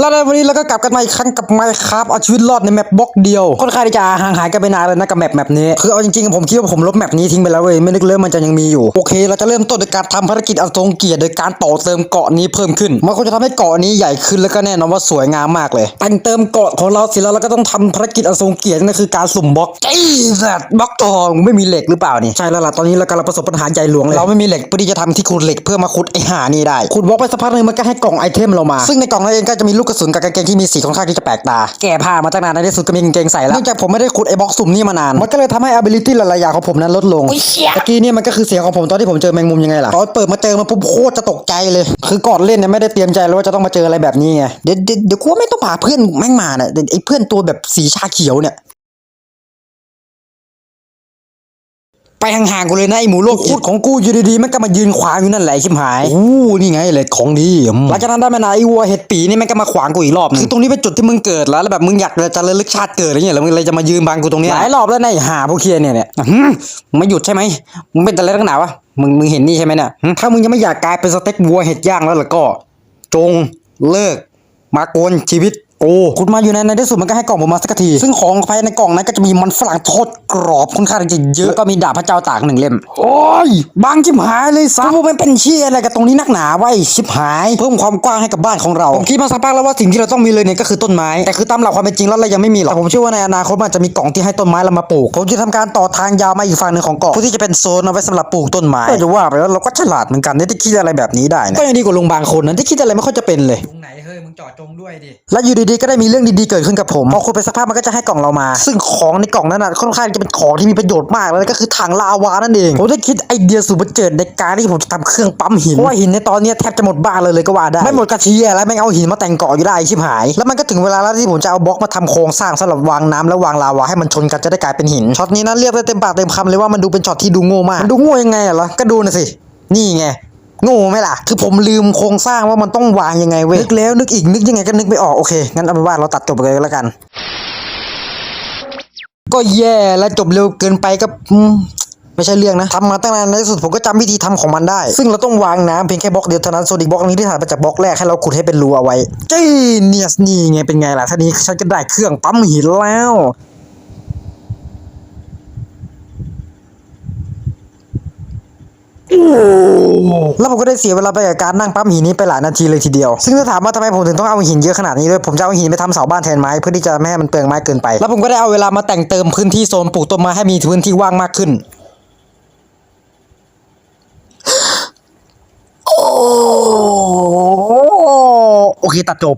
แล้วในวันนี้เราก็กลับกันมาอีกครั้งกับไมค์ครับเอาชีวิตรอดในแมปบล็อกเดียวค่อนข้างจะห่างหายกันไปนานเลยนะกับแมปแมปนี้คือเอาจริงๆผมคิดว่าผมลบแมปนี้ทิ้งไปแล้วเว้ยไม่นึกเลยมันจะยังมีอยู่โอเค เราจะเริ่มต้นโดยการทำภารกิจอันทรงเกียรติโดยการต่อเติมเกาะนี้เพิ่มขึ้นมันก็จะทำให้เกาะนี้ใหญ่ขึ้นแล้วก็แน่นอนว่าสวยงามมากเลยแต่งเติมเกาะของเราเสร็จแล้วเราก็ต้องทำภารกิจอันทรงเกียรตินั่นคือการสุ่มบล็อกไอ้สัตว์บล็อกทองไม่มีเหล็กหรือเปล่านี่ใช่แล้วล่ะตอนนี้เรากำลังประสบปัญหาใหญ่หลวงเลยเราไม่มีเหล็กเพื่อที่จะทำที่ขุดเหล็กเพื่อมาขุดไอ้หานี่ได้ขุดบล็อกไปสักพักนึงมันก็ให้กล่องไอเทมเรามา ซึ่งในกล่องนั้นเองก็จะมีลูกกระสุนกับกางเกงที่มีสีค่อนข้างที่จะแปลกตา แก่ผ้ามาตั้งนานในที่สุดก็มีกางเกงใส่แล้วเนื่องจากผมไม่ได้ขุดไอ้บล็อกสุ่มนี่มานาน มันก็เลยทำให้ ability หลายๆอย่างของผมนั้นลดลงตะกี้เนี่ยมันก็คือเสียงของผมตอนที่ผมเจอแมงมุมยังไงล่ะตอนเปิดมาเจอมันปุ๊บโคตรจะตกใจเลย คือก่อนเล่นเนี่ยไม่ได้เตรียมใจเลยว่าจะต้องมาเจออะไรแบบนี้ไงเดี๋ยวเดี๋ยวเดี๋ยวกูว่าไม่ต้องพาเพื่อนแม่งมาเนี่ยเดี๋ยวไอ้เพื่อนตัวแบบสีชาเขียวเนี่ย ไปห่างๆกูเลยนะไอหมูโลกพูดของกูอยู่ดีๆมันก็มายืนขวางอยู่นั่นแหละไอ้ชิมหายอู้นี่ไงเหล็กของดีอืมหลังจากนั้นได้ไม่นานไอวัวเห็ดปีนี่มันก็มาขวางกูอีกรอบคือตรงนี้เป็นจุดที่มึงเกิดแล้วแล้วแบบมึงอยากจะระลึกชาติเกิดอะไรเงี้ยแล้วมึงเลยจะมายืนบังกูตรงนี้หลายรอบแล้วนะไอ้ห่าพวกเคียเนี่ยเนี่ยอื้อหือมึงไม่หยุดใช่ไหมมึงเป็นอะไรตั้งหนาวะมึงมึงเห็นนี่ใช่ไหมเนี่ยหึถ้ามึงยังไม่อยากกลายเป็นสเต็กวัวเห็ดย่างแล้วล่ะก็ จงเลิก มาโกนชีวิต โอ้คุณมาอยู่ในในที่สุดมันก็ให้กล่องผมมาสักที ซึ่งของภายในกล่องนั้นก็จะมีมันฝรั่งทอดกรอบค่อนข้างจะเยอะแล้วก็มีดาบพระเจ้าตากหนึ่งเล่ม โอ้ย บางชิบหายเลยซะพวกมันเป็นเชี่ยอะไรกับตรงนี้นักหนาไว้ชิบหาย เพิ่มความกว้างให้กับบ้านของเราผมคิดมาสักพักแล้วว่าสิ่งที่เราต้องมีเลยเนี่ยก็คือต้นไม้แต่คือตามหลักความเป็นจริงแล้วเรายังไม่มีหรอกแต่ผมเชื่อว่าในอนาคตมันจะมีกล่องที่ให้ต้นไม้เรามาปลูกผมจะทำการต่อทางยาวมาอีกฝั่งหนึ่งของเกาะเพื่อที่จะเป็นโซนเอาไว้สำหรับปลูกต้นไม้ก็จะว่าไปแล้วเราก็ฉลาดเหมือนกันที่คิดอะไรแบบนี้ได้นะก็ยังดีกว่าลุงบางคนนะที่คิดอะไรไม่ค่อยจะเป็นเลยตรงไหนเฮ้ยมึงจอดจงด้วยดิแล้วอยู่ดีๆก็ได้มีเรื่องดีๆเกิดขึ้นกับผมพอคุยไปสักพักมันก็จะให้กล่องเรามา ซึ่งของในกล่องนั้นน่ะค่อนข้างจะเป็นของที่มีประโยชน์มากแล้วก็คือถังลาวานั่นเองผมได้คิดไอเดียสุดบันเจิดในการที่ผมจะทำเครื่องปั๊มหินเพราะว่าหินในตอนเนี้ยแทบจะหมดบ้านเลยเลยก็ว่าได้ไม่หมดกระเทียแล้วแม่งเอาหินมาแต่งเกาะอยู่ได้ชิบหาย แล้วมันก็ถึงเวลาแล้วที่ผมจะเอาบล็อกมาทำโครงสร้างสำหรับวางน้ำและวางลาวาให้มันชนกันจะได้กลายเป็นหินช็อตนี้นะเรียกได้เต็มปากเต็มคำเลยว่ามันดูเป็นช็อตที่ดูโง่มากมันดูโง่ยังไงอะเหรอก็ดูน่ะสินี่ไง โง่ไหมล่ะ คือผมลืมโครงสร้างว่ามันต้องวางยังไงเว้ย นึกแล้วนึกอีกนึกยังไงก็นึกไม่ออก โอเค งั้นเอาเป็นว่าเราตัดจบไปเลยแล้วกัน ก็แย่และจบเร็วเกินไปก็อืมไม่ใช่เรื่องนะทำมาตั้งนานในที่สุดผมก็จำวิธีทำของมันได้ ซึ่งเราต้องวางน้ำเพียงแค่บล็อกเดียวเท่านั้นส่วนอีกบล็อกนี้ที่ถ่ายมาจากบล็อกแรกให้เราขุดให้เป็นรูเอาไว้เจ้เนียสนี่ไงเป็นไงล่ะท่านี้ฉันก็ได้เครื่องปั๊มหินแล้ว แล้วผมก็ได้เสียเวลาไปกับการนั่งปั๊มหินนี้ไปหลายนาทีเลยทีเดียว ซึ่งถ้าถามว่าทำไมผมถึงต้องเอาหินเยอะขนาดนี้ด้วยผมจะเอาหินไปทำเสาบ้านแทนไม้เพื่อที่จะไม่ให้มันเปลืองไม้เกินไป แล้วผมก็ได้เอาเวลามาแต่งเติมพื้นที่โซนปลูกต้นไม้ให้มีพื้นที่ว่างมากขึ้นโอ้โอเคตัดจบ